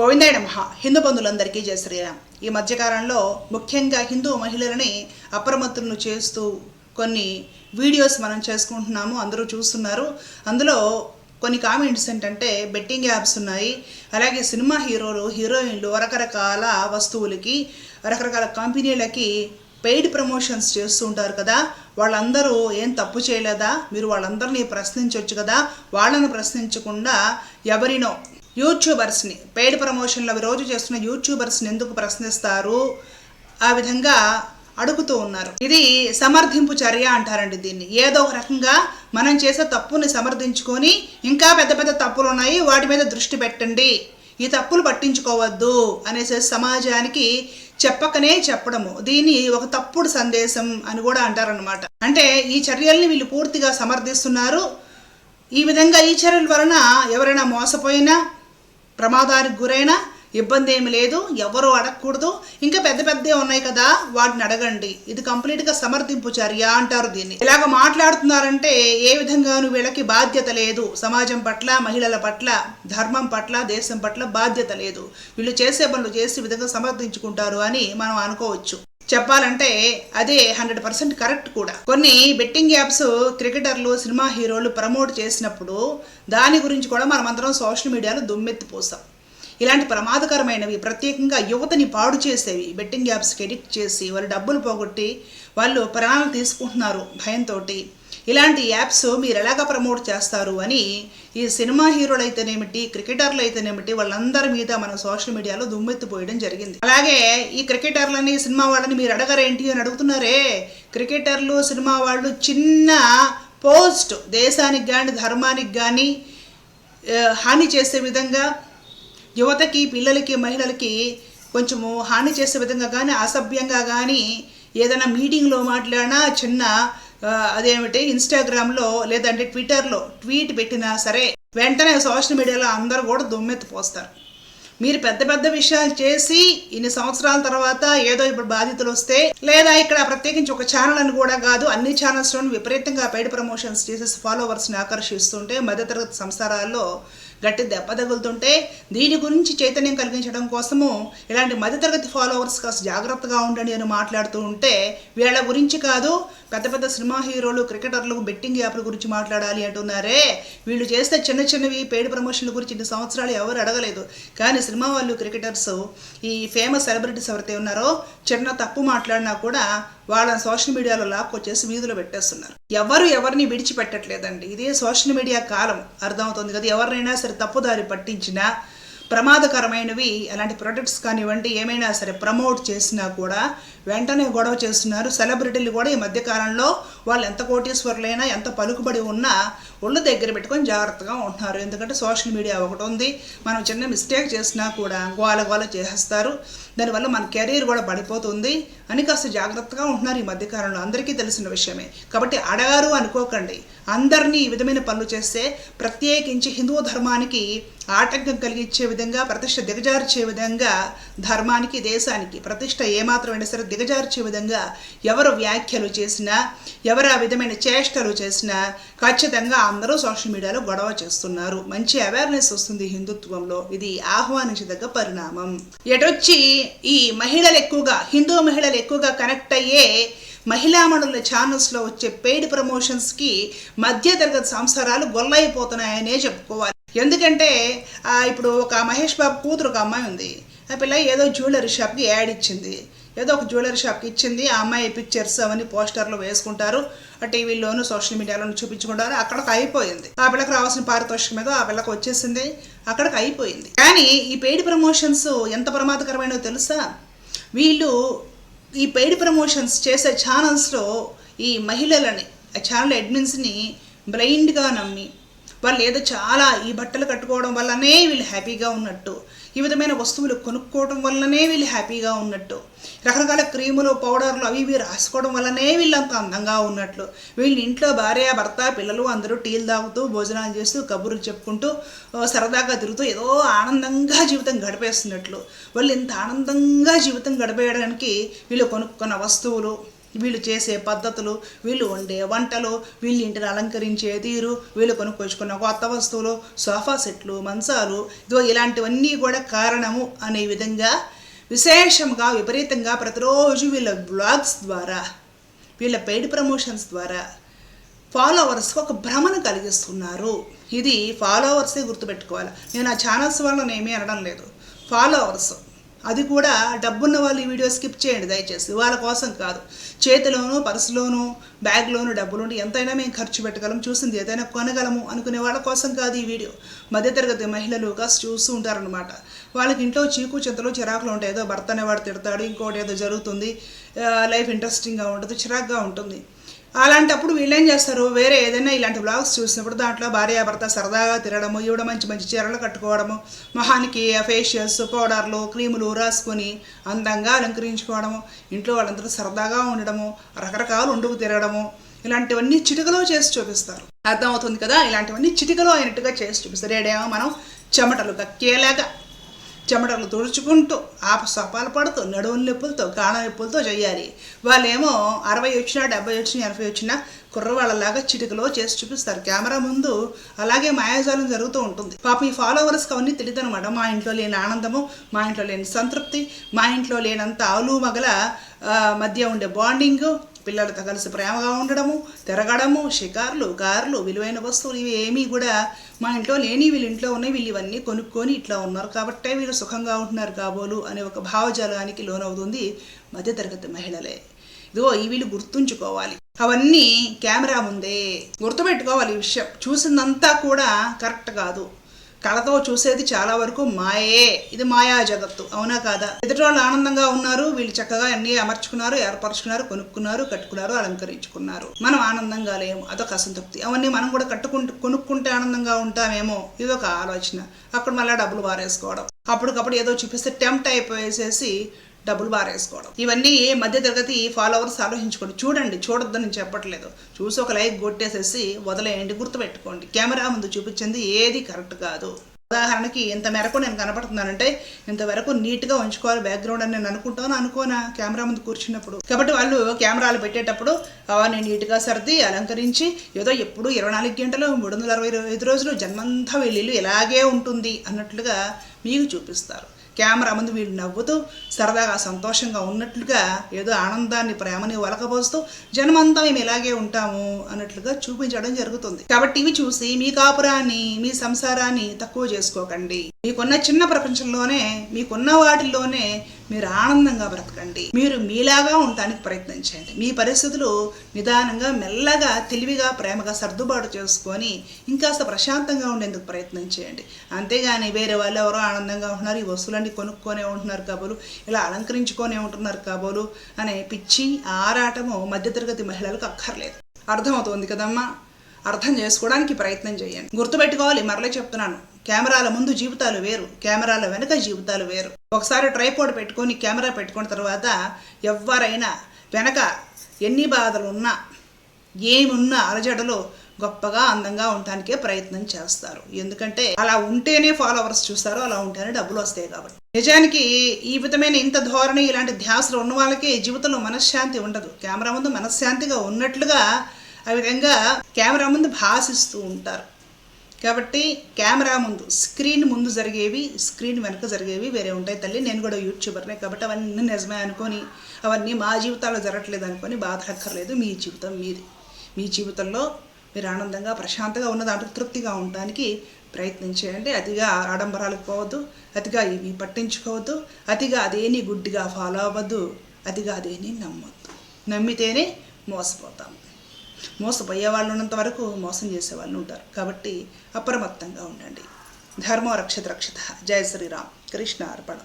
గోవిందాయ నమ. హిందూ బంధువులందరికీ జయ శ్రీరామ్. ఈ మధ్యకాలంలో ముఖ్యంగా హిందూ మహిళలని అప్రమత్తులను చేస్తూ కొన్ని వీడియోస్ మనం చేసుకుంటున్నాము. అందరూ చూస్తున్నారు. అందులో కొన్ని కామెంట్స్ ఏంటంటే బెట్టింగ్ యాప్స్ ఉన్నాయి. అలాగే సినిమా హీరోలు హీరోయిన్లు రకరకాల వస్తువులకి రకరకాల కంపెనీలకి పెయిడ్ ప్రమోషన్స్ చేస్తూ ఉంటారు కదా. వాళ్ళందరూ ఏం తప్పు చేయలేదా? మీరు వాళ్ళందరినీ ప్రశ్నించవచ్చు కదా. వాళ్ళని ప్రశ్నించకుండా ఎవరినో యూట్యూబర్స్ని పెయిడ్ ప్రమోషన్లు అవి రోజు చేస్తున్న యూట్యూబర్స్ని ఎందుకు ప్రశ్నిస్తారు? ఆ విధంగా అడుగుతూ ఉన్నారు. ఇది సమర్థింపు చర్య అంటారండి దీన్ని. ఏదో ఒక రకంగా మనం చేసే తప్పుని సమర్థించుకొని ఇంకా పెద్ద పెద్ద తప్పులు ఉన్నాయి వాటి మీద దృష్టి పెట్టండి. ఈ తప్పులు పట్టించుకోవద్దు అనేసి సమాజానికి చెప్పకనే చెప్పడము. దీన్ని ఒక తప్పుడు సందేశం అని కూడా అంటారనమాట అంటే ఈ చర్యల్ని వీళ్ళు పూర్తిగా సమర్థిస్తున్నారు. ఈ విధంగా ఈ చర్యల వలన ఎవరైనా మోసపోయినా ప్రమాదానికి గురైనా ఇబ్బంది ఏమి లేదు ఎవరు అడగకూడదు. ఇంకా పెద్ద పెద్ద ఉన్నాయి కదా వాటిని అడగండి. ఇది కంప్లీట్గా సమర్థింపు చర్య అంటారు దీన్ని. ఇలాగ మాట్లాడుతున్నారంటే ఏ విధంగానూ వీళ్ళకి బాధ్యత లేదు. సమాజం పట్ల మహిళల పట్ల ధర్మం పట్ల దేశం పట్ల బాధ్యత లేదు. వీళ్ళు చేసే పనులు చేసి విధంగా సమర్థించుకుంటారు అని మనం అనుకోవచ్చు. చెప్పాలంటే అదే హండ్రెడ్ పర్సెంట్ కరెక్ట్ కూడా. కొన్ని బెట్టింగ్ యాప్స్ క్రికెటర్లు సినిమా హీరోలు ప్రమోట్ చేసినప్పుడు దాని గురించి కూడా మనమందరం సోషల్ మీడియాలో దుమ్మెత్తిపోసాం ఇలాంటి ప్రమాదకరమైనవి ప్రత్యేకంగా యువతని పాడు చేసేవి బెట్టింగ్ యాప్స్కి ఎడిక్ట్ చేసి వాళ్ళు డబ్బులు పోగొట్టి వాళ్ళు ప్రాణాలు తీసుకుంటున్నారు భయంతో ఇలాంటి యాప్స్ మీరు ఎలాగ ప్రమోట్ చేస్తారు అని ఈ సినిమా హీరోలు అయితేనేమిటి క్రికెటర్లు అయితేనేమిటి వాళ్ళందరి మీద మన సోషల్ మీడియాలో దుమ్మెత్తిపోయడం జరిగింది. అలాగే ఈ క్రికెటర్లని సినిమా వాళ్ళని మీరు అడగరేంటి అని అడుగుతున్నారే? క్రికెటర్లు సినిమా వాళ్ళు చిన్న పోస్ట్ దేశానికి కానీ ధర్మానికి కానీ హాని చేసే విధంగా యువతకి పిల్లలకి మహిళలకి కొంచెము హాని చేసే విధంగా కానీ అసభ్యంగా కానీ ఏదైనా మీటింగ్లో మాట్లాడినా చిన్న అదేమిటి? ఇన్స్టాగ్రామ్లో లేదంటే ట్విట్టర్లో ట్వీట్ పెట్టినా సరే వెంటనే సోషల్ మీడియాలో అందరూ కూడా దుమ్మెత్తి పోస్తారు. మీరు పెద్ద పెద్ద విషయాలు చేసి ఇన్ని సంవత్సరాల తర్వాత ఏదో ఇప్పుడు బాధితులు వస్తే లేదా ఇక్కడ ప్రత్యేకించి ఒక ఛానల్ అని కూడా కాదు అన్ని ఛానల్స్లో విపరీతంగా పెయిడ్ ప్రమోషన్స్ చేసేసి ఫాలోవర్స్ని ఆకర్షిస్తుంటే మధ్యతరగతి సంసారాల్లో గట్టి దెబ్బ తగులుతుంటే దీని గురించి చైతన్యం కలిగించడం కోసము ఇలాంటి మధ్యతరగతి ఫాలోవర్స్ కాస్త జాగ్రత్తగా ఉండండి అని మాట్లాడుతూ ఉంటే వీళ్ళ గురించి కాదు పెద్ద పెద్ద సినిమా హీరోలు క్రికెటర్లు బెట్టింగ్ యాప్ల గురించి మాట్లాడాలి అంటున్నారే. వీళ్ళు చేస్తే చిన్న చిన్నవి పెయిడ్ ప్రమోషన్ల గురించి ఇన్ని సంవత్సరాలు ఎవరు అడగలేదు. కానీ సినిమా వాళ్ళు క్రికెటర్స్ ఈ ఫేమస్ సెలబ్రిటీస్ ఎవరైతే ఉన్నారో చిన్న తప్పు మాట్లాడినా కూడా వాళ్ళని సోషల్ మీడియాలో లాక్కొచ్చేసి వీధిలో పెట్టేస్తున్నారు. ఎవరు ఎవరిని విడిచిపెట్టట్లేదండి. ఇదే సోషల్ మీడియా కాలం. అర్థమవుతుంది కదా ఎవరినైనా సరే తప్పుదారి పట్టించినా ప్రమాదకరమైనవి అలాంటి ప్రొడక్ట్స్ కానివ్వండి ఏమైనా సరే ప్రమోట్ చేసినా కూడా వెంటనే గొడవ చేస్తున్నారు. సెలబ్రిటీలు కూడా ఈ మధ్యకాలంలో వాళ్ళు ఎంత కోటీశ్వరులైనా ఎంత పలుకుబడి ఉన్నా ఒళ్ళు దగ్గర పెట్టుకొని జాగ్రత్తగా ఉంటున్నారు. ఎందుకంటే సోషల్ మీడియా ఒకటి ఉంది. మనం చిన్న మిస్టేక్ చేసినా కూడా గోల గోల చేసేస్తారు. దానివల్ల మన కెరీర్ కూడా పడిపోతుంది. అని కాస్త జాగ్రత్తగా ఉంటున్నారు ఈ మధ్యకాలంలో అందరికీ తెలిసిన విషయమే. కాబట్టి అడగారు అనుకోకండి. అందరినీ ఈ విధమైన పనులు చేస్తే ప్రత్యేకించి హిందూ ధర్మానికి ఆటంకం కలిగించే విధంగా ప్రతిష్ట దిగజార్చే విధంగా ధర్మానికి దేశానికి ప్రతిష్ట ఏమాత్రమైనా సరే దిగజార్చే విధంగా ఎవరు వ్యాఖ్యలు చేసినా ఎవరు ఆ విధమైన చేష్టలు చేసినా ఖచ్చితంగా అందరూ సోషల్ మీడియాలో గొడవ చేస్తున్నారు. మంచి అవేర్నెస్ వస్తుంది హిందుత్వంలో. ఇది ఆహ్వానించదగ్గ పరిణామం. ఎటొచ్చి ఈ మహిళలు ఎక్కువగా హిందూ మహిళలు ఎక్కువగా కనెక్ట్ అయ్యే మహిళామణుల ఛానల్స్లో వచ్చే పెయిడ్ ప్రమోషన్స్కి మధ్యతరగతి సంసారాలు గొల్లైపోతున్నాయనే చెప్పుకోవాలి. ఎందుకంటే ఇప్పుడు ఒక మహేష్ బాబు కూతురు ఒక అమ్మాయి ఉంది. ఆ పిల్ల ఏదో జ్యువెలరీ షాప్కి యాడ్ ఇచ్చింది. ఏదో ఒక జ్యువెలరీ షాప్కి ఇచ్చింది ఆ అమ్మాయి పిక్చర్స్ అవన్నీ పోస్టర్లు వేసుకుంటారు. ఆ టీవీలోను సోషల్ మీడియాలోను చూపించుకుంటారు. అక్కడికి అయిపోయింది. ఆ పిల్లకి రావాల్సిన పారితోషికం మీద ఆ పిల్లకి వచ్చేసింది. అక్కడికి అయిపోయింది. కానీ ఈ పెయిడ్ ప్రమోషన్స్ ఎంత ప్రమాదకరమైనో తెలుసా? వీళ్ళు ఈ పెయిడ్ ప్రమోషన్స్ చేసే ఛానల్స్లో ఈ మహిళలని ఆ ఛానల్ అడ్మిన్స్ని బ్లైండ్గా నమ్మి వాళ్ళు ఏదో చాలా ఈ బట్టలు కట్టుకోవడం వల్లనే వీళ్ళు హ్యాపీగా ఉన్నట్టు. ఈ విధమైన వస్తువులు కొనుక్కోవడం వల్లనే వీళ్ళు హ్యాపీగా ఉన్నట్టు. రకరకాల క్రీములు పౌడర్లు అవి ఇవి రాసుకోవడం వల్లనే వీళ్ళంత అందంగా ఉన్నట్లు. వీళ్ళు ఇంట్లో భార్య భర్త పిల్లలు అందరూ టీలు తాగుతూ భోజనాలు చేస్తూ కబుర్లు చెప్పుకుంటూ సరదాగా తిరుగుతూ ఏదో ఆనందంగా జీవితం గడిపేస్తున్నట్లు. వాళ్ళు ఇంత ఆనందంగా జీవితం గడిపేయడానికి వీళ్ళు కొనుక్కున్న వస్తువులు వీళ్ళు చేసే పద్ధతులు వీళ్ళు వండే వంటలు వీళ్ళు ఇంటిని అలంకరించే తీరు వీళ్ళు కొనుక్కొచ్చుకున్న కొత్త వస్తువులు సోఫా సెట్లు మంచాలు ఇదో ఇలాంటివన్నీ కూడా కారణము అనే విధంగా విశేషంగా విపరీతంగా ప్రతిరోజు వీళ్ళ బ్లాగ్స్ ద్వారా వీళ్ళ పెయిడ్ ప్రమోషన్స్ ద్వారా ఫాలోవర్స్కి ఒక భ్రమను కలిగిస్తున్నారు. ఇది ఫాలోవర్సే గుర్తుపెట్టుకోవాలి. నేను ఆ ఛానల్స్ వాళ్ళని ఏమీ అనడం లేదు. ఫాలోవర్స్ అది కూడా డబ్బున్న వాళ్ళు ఈ వీడియో స్కిప్ చేయండి దయచేసి. వాళ్ళ కోసం కాదు. చేతిలోనూ పర్సులోనూ బ్యాగ్లోనూ డబ్బులుండి ఎంతైనా మేము ఖర్చు పెట్టగలం చూసింది ఏదైనా కొనగలము అనుకునే వాళ్ళ కోసం కాదు ఈ వీడియో. మధ్యతరగతి మహిళలు కాస్త చూస్తూ ఉంటారనమాట వాళ్ళకి ఇంట్లో చీకు చింతలు చిరాకులు ఉంటాయి. ఏదో భర్త అనేవాడు తిడతాడు ఇంకోటి ఏదో జరుగుతుంది. లైఫ్ ఇంట్రెస్టింగ్గా ఉంటుంది చిరాకుగా ఉంటుంది. అలాంటప్పుడు వీళ్ళేం చేస్తారు? వేరే ఏదైనా ఇలాంటి బ్లాగ్స్ చూసినప్పుడు దాంట్లో భార్యాభర్త సరదాగా తిరగడము ఈవిడ మంచి మంచి చీరలు కట్టుకోవడము మొహానికి ఫేషియల్స్ పౌడర్లు క్రీములు రాసుకొని అందంగా అలంకరించుకోవడము ఇంట్లో వాళ్ళందరూ సరదాగా ఉండడము రకరకాలు ఉండుకు తిరగడము ఇలాంటివన్నీ చిటికలో చేసి చూపిస్తారు. అర్థమవుతుంది కదా? ఇలాంటివన్నీ చిటికలో అయినట్టుగా చేసి చూపిస్తారు. ఏడేమో మనం చెమటలు కక్కేలాగా. చెమటలు తుడుచుకుంటూ ఆప సపాలు పడుతూ నడువుల నొప్పులతో కాళ్ళ నొప్పులతో చేయాలి. వాళ్ళేమో అరవై వచ్చినా డెబ్బై వచ్చినా ఎనభై వచ్చినా కుర్రవాళ్ళలాగా చిటికలో చేసి చూపిస్తారు. కెమెరా ముందు అలాగే మాయాజాలం జరుగుతూ ఉంటుంది. పాప ఈ ఫాలోవర్స్కి అవన్నీ తెలియదు అనమాట మా ఇంట్లో లేని ఆనందము మా ఇంట్లో లేని సంతృప్తి మా ఇంట్లో లేనంత ఆలు మగల మధ్య ఉండే బాండింగ్ పిల్లలతో కలిసి ప్రేమగా ఉండడము తిరగడము షికార్లు కార్లు విలువైన వస్తువులు ఇవి ఏమీ కూడా మా ఇంట్లో లేని వీళ్ళ ఇంట్లో ఉన్నాయి వీళ్ళు ఇవన్నీ కొనుక్కొని ఇట్లా ఉన్నారు. కాబట్టే వీళ్ళు సుఖంగా ఉంటున్నారు కాబోలు అనే ఒక భావజాలానికి లోనవుతుంది మధ్యతరగతి మహిళలే. ఇదిగో ఈ వీళ్ళు గుర్తుంచుకోవాలి. అవన్నీ కెమెరా ముందే గుర్తుపెట్టుకోవాలి ఈ విషయం. చూసిందంతా కూడా కరెక్ట్ కాదు. కళతో చూసేది చాలా వరకు మాయే. ఇది మాయా జగత్తు. అవునా కాదా? ఎదుటోళ్ళు వాళ్ళు ఆనందంగా ఉన్నారు వీళ్ళు చక్కగా అన్ని అమర్చుకున్నారు ఏర్పరచుకున్నారు కొనుక్కున్నారు కట్టుకున్నారు అలంకరించుకున్నారు. మనం ఆనందంగా లేము. అదొక అసంతృప్తి. అవన్నీ మనం కూడా కట్టుకుంటూ కొనుక్కుంటే ఆనందంగా ఉంటామేమో? ఇది ఒక ఆలోచన. అక్కడ మళ్ళీ డబ్బులు వారేసుకోవడం. అప్పటికప్పుడు ఏదో చూపిస్తే టెంప్ట్ అయిపోయేసేసి డబ్బులు బారేసుకోవడం ఇవన్నీ మధ్య తరగతి ఫాలోవర్స్ ఆలోచించుకోండి. చూడండి చూడొద్దని నేను చెప్పట్లేదు. చూసి ఒక లైక్ కొట్టేసేసి వదిలేయండి గుర్తుపెట్టుకోండి. కెమెరా ముందు చూపించింది ఏది కరెక్ట్ కాదు. ఉదాహరణకి ఇంత మేరకు నేను కనపడుతున్నానంటే ఇంతవరకు నీట్గా ఉంచుకోవాలి బ్యాక్గ్రౌండ్ అని నేను అనుకుంటాను అనుకోనా? కెమెరా ముందు కూర్చున్నప్పుడు. కాబట్టి వాళ్ళు కెమెరాలు పెట్టేటప్పుడు అవన్నీ నీట్గా సర్ది అలంకరించి ఏదో ఎప్పుడు ఇరవై నాలుగు గంటలు మూడు వందల అరవై ఐదు రోజులు జన్మంతా వెళ్ళిళ్ళు ఇలాగే ఉంటుంది అన్నట్లుగా మీకు చూపిస్తారు. కెమెరా ముందు వీళ్ళు నవ్వుతూ సరదాగా సంతోషంగా ఉన్నట్లుగా ఏదో ఆనందాన్ని ప్రేమని వలకపోస్తూ జనమంతా మేము ఇలాగే ఉంటాము అన్నట్లుగా చూపించడం జరుగుతుంది. కాబట్టి ఇవి చూసి మీ కాపురాన్ని మీ సంసారాన్ని తక్కువ చేసుకోకండి. మీకున్న చిన్న ప్రపంచంలోనే మీకున్న వాటిల్లోనే మీరు ఆనందంగా బ్రతకండి. మీరు మీలాగా ఉండటానికి ప్రయత్నించండి మీ పరిస్థితులు నిదానంగా మెల్లగా తెలివిగా ప్రేమగా సర్దుబాటు చేసుకొని ఇంకాస్త ప్రశాంతంగా ఉండేందుకు ప్రయత్నం చేయండి. అంతేగాని వేరే వాళ్ళు ఎవరో ఆనందంగా ఉంటున్నారు ఈ వస్తువులన్నీ కొనుక్కొనే ఉంటున్నారు కాబోలు ఇలా అలంకరించుకొనే ఉంటున్నారు కాబోలు అనే పిచ్చి ఆరాటము మధ్యతరగతి మహిళలకు అక్కర్లేదు. అర్థమవుతోంది కదమ్మా? అర్థం చేసుకోవడానికి ప్రయత్నం చేయండి. గుర్తుపెట్టుకోవాలి మరలే చెప్తున్నాను. కెమెరాల ముందు జీవితాలు వేరు కెమెరాల వెనుక జీవితాలు వేరు. ఒకసారి ట్రైపోర్డ్ పెట్టుకొని కెమెరా పెట్టుకున్న తర్వాత ఎవరైనా వెనక ఎన్ని బాధలు ఉన్నా ఏమున్నా అలజడలో గొప్పగా అందంగా ఉండటానికే ప్రయత్నం చేస్తారు. ఎందుకంటే అలా ఉంటేనే ఫాలోవర్స్ చూస్తారు అలా ఉంటేనే డబ్బులు వస్తాయి కాబట్టి. నిజానికి ఈ విధమైన ఇంత ధోరణి ఇలాంటి ధ్యాసలు ఉన్న వాళ్ళకి జీవితంలో మనశ్శాంతి ఉండదు. కెమెరా ముందు మనశ్శాంతిగా ఉన్నట్లుగా ఆ విధంగా కెమెరా ముందు భాషిస్తూ ఉంటారు. కాబట్టి కెమెరా ముందు స్క్రీన్ ముందు జరిగేవి స్క్రీన్ వెనక జరిగేవి వేరే ఉంటాయి తల్లి. నేను కూడా యూట్యూబర్నే కాబట్టి అవన్నీ నిజమే అనుకొని అవన్నీ మా జీవితాల్లో జరగట్లేదు అనుకొని బాధలక్కర్లేదు మీ జీవితం మీది. మీ జీవితంలో మీరు ఆనందంగా ప్రశాంతంగా ఉన్న దాంట్లో తృప్తిగా ఉండడానికి ప్రయత్నం చేయండి. అతిగా ఆడంబరాలకు పోవద్దు. అతిగా ఇవి పట్టించుకోవద్దు. అతిగా అదేని గుడ్డిగా ఫాలో అవ్వద్దు. అతిగా అదేని నమ్మొద్దు. నమ్మితేనే మోసపోతాము మోసపోయే వాళ్ళు ఉన్నంత వరకు మోసం చేసే వాళ్ళు ఉంటారు కాబట్టి అప్రమత్తంగా ఉండండి. ధర్మో రక్షిత రక్షిత. జయ శ్రీరామ్. కృష్ణ అర్పణం.